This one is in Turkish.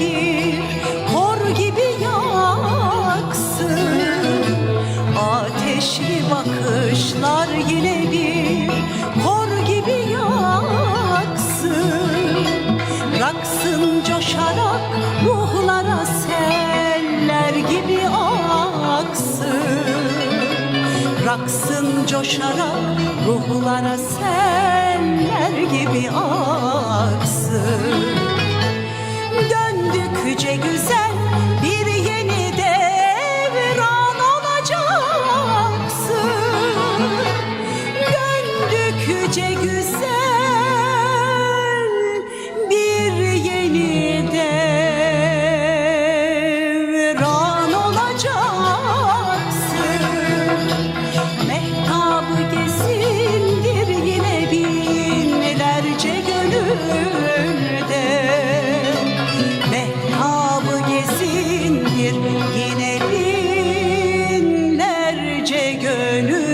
bir kor gibi yaksın. Ateşli bakışlar yine bir kor gibi yaksın. Raksın coşarak ruhlara seller gibi aksın. Raksın coşarak ruhlara seller gibi aksın Yüce güzel gönül